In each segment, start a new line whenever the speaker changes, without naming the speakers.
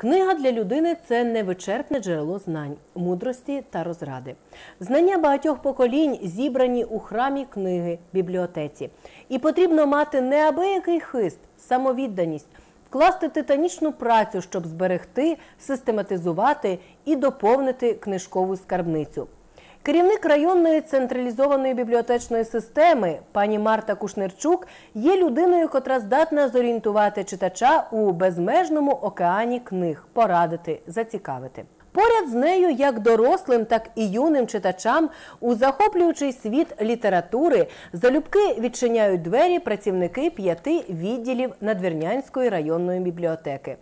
Книга для людини це невичерпне джерело знань, мудрості та розради. Знання багатьох поколінь зібрані у храмі книги, бібліотеці. І потрібно мати неабиякий хист, самовідданість, вкласти титанічну працю, щоб зберегти, систематизувати і доповнити книжкову скарбницю. Керівник районної централізованої бібліотечної системи пані Марта Кушнерчук є людиною, котра здатна зорієнтувати читача у безмежному океані книг, порадити, зацікавити. Поряд з нею, як дорослим, так і юним читачам, у захоплюючий світ літератури залюбки відчиняють двері працівники п'яти відділів Надвірнянської районної бібліотеки.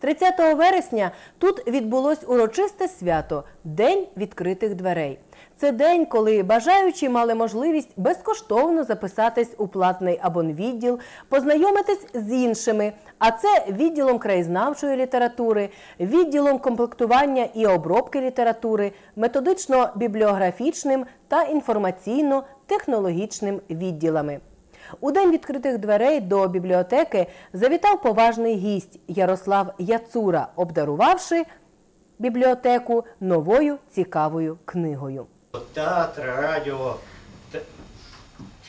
30 вересня тут відбулось урочисте свято День відкритих дверей. Це день, коли бажаючі мали можливість безкоштовно записатись у платний абонвідділ, познайомитись з іншими, а це відділом краєзнавчої літератури, відділом комплектування і обробки літератури, методично-бібліографічним та інформаційно-технологічним відділами. У день відкритих дверей до бібліотеки завітав поважний гість Ярослав Яцура, обдарувавши бібліотеку новою цікавою книгою.
Театр, радіо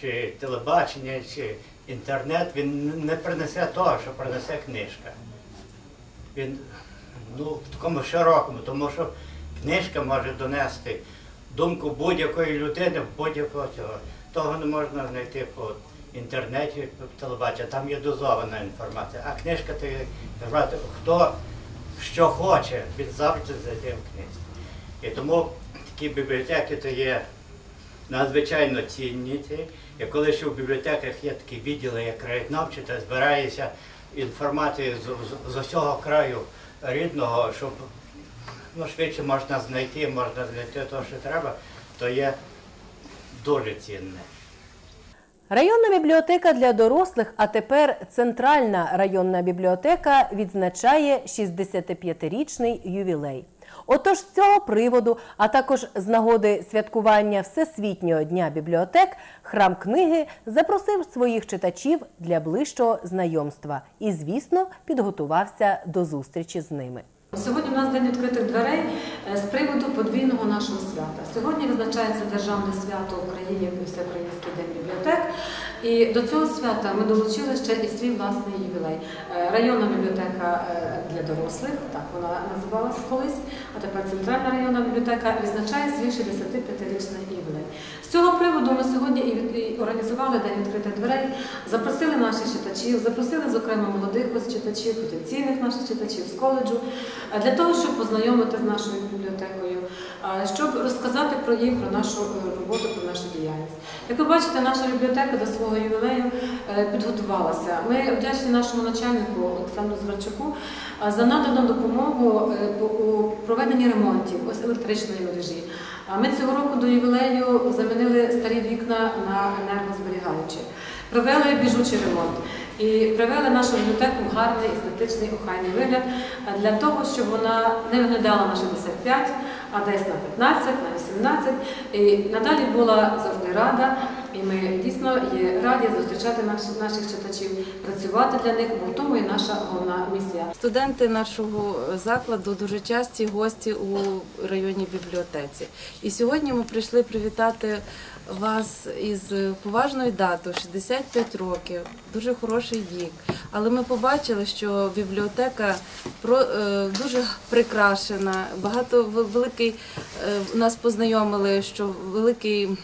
чи телебачення, чи інтернет він не принесе того, що принесе книжка. Він ну, в такому широкому, тому що книжка може донести думку будь-якої людини будь-якого цього. Того не можна знайти по інтернеті, по телебаченню, там є дозована інформація. А книжка ти хто що хоче, він завжди зайде в книзі. І тому такі бібліотеки то є надзвичайно цінні. ці. І коли ще в бібліотеках є такі відділи, як краєзнавчі, то збирається інформація з, з усього краю рідного, щоб ну, швидше можна знайти, можна знайти те, що треба, то є дуже цінне.
Районна бібліотека для дорослих, а тепер Центральна районна бібліотека відзначає 65-річний ювілей. Отож, з цього приводу, а також з нагоди святкування Всесвітнього дня бібліотек, храм книги запросив своїх читачів для ближчого знайомства і, звісно, підготувався до зустрічі з ними.
Сьогодні у нас день відкритих дверей е, з приводу подвійного нашого свята. Сьогодні відзначається державне свято Україні, Всеукраїнський день бібліотек. І до цього свята ми долучили ще і свій власний ювілей. Е, Районна бібліотека е, для дорослих, так вона називалась колись, а тепер центральна районна бібліотека відзначає свій 65-річний ювілей. З цього приводу ми сьогодні і організували день відкритих дверей, запросили наших читачів, запросили, зокрема, молодих читачів, потенційних наших читачів з коледжу, для того, щоб познайомити з нашою бібліотекою, щоб розказати про їм, про нашу е, роботу, про нашу діяльність. Як ви бачите, наша бібліотека до свого ювілею е, підготувалася. Ми вдячні нашому начальнику Олександру Зварчуку за надану допомогу е, у проведенні ремонтів ось електричної мережі. Ми цього року до ювілею замінили старі вікна на енергозберігаючі, провели біжучий ремонт і привели нашу бібліотеку в гарний естетичний охайний вигляд для того, щоб вона не виглядала на 65, а десь на 15, на 18. І надалі була завжди рада. І ми дійсно є раді зустрічати наших, наших читачів, працювати для них, бо в тому і наша головна місія.
Студенти нашого закладу дуже часті гості у районній бібліотеці. І сьогодні ми прийшли привітати вас із поважною датою 65 років, дуже хороший вік. Але ми побачили, що бібліотека е, дуже прикрашена. Багато великий е, нас познайомили, що великий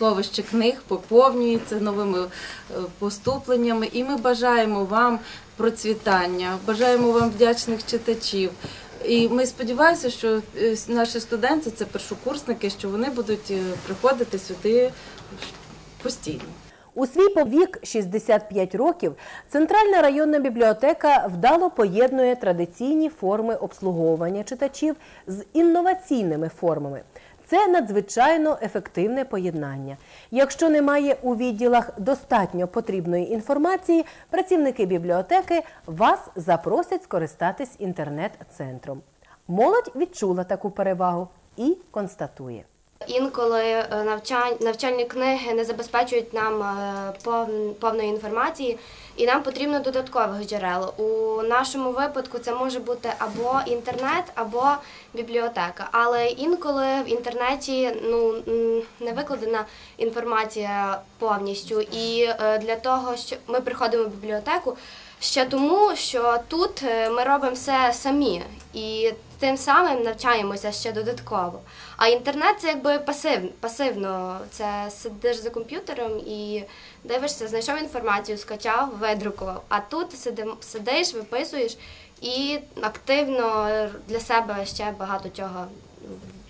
сховище книг поповнюється новими е, поступленнями, і ми бажаємо вам процвітання, бажаємо вам вдячних читачів. І ми сподіваємося, що е, наші студенти це першокурсники, що вони будуть е, приходити сюди постійно.
У свій повік 65 років Центральна районна бібліотека вдало поєднує традиційні форми обслуговування читачів з інноваційними формами. Це надзвичайно ефективне поєднання. Якщо немає у відділах достатньо потрібної інформації, працівники бібліотеки вас запросять скористатись інтернет-центром. Молодь відчула таку перевагу і констатує.
Інколи е, навчальні книги не забезпечують нам е, пов- повної інформації, і нам потрібно додаткових джерел. У нашому випадку це може бути або інтернет, або бібліотека. Але інколи в інтернеті ну, не викладена інформація повністю. І е, для того, що ми приходимо в бібліотеку, ще тому, що тут е, ми робимо все самі і тим самим навчаємося ще додатково. А інтернет це якби пасив, пасивно. Це сидиш за комп'ютером і дивишся, знайшов інформацію, скачав, видрукував. А тут сидиш, виписуєш і активно для себе ще багато чого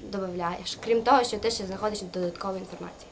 додаєш. Крім того, що ти ще знаходиш додаткову інформацію.